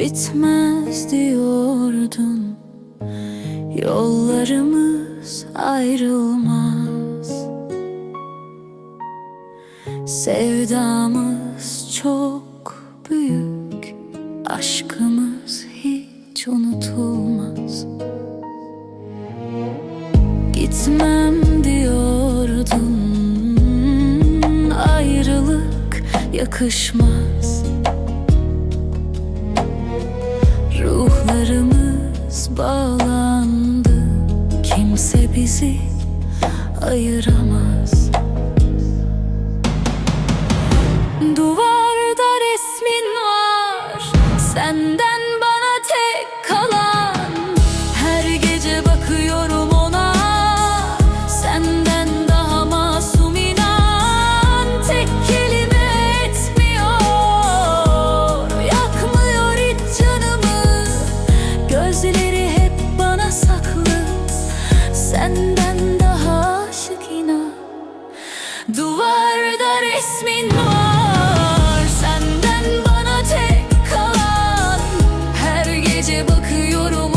Bitmez diyordun. Yollarımız ayrılmaz. Sevdamız çok büyük Aşkımız yakışmaz. Ruhlarımız bağlandı. Kimse bizi ayıramaz Duvarda resmin var. Senden bana tek kalan. Her gece bakıyorum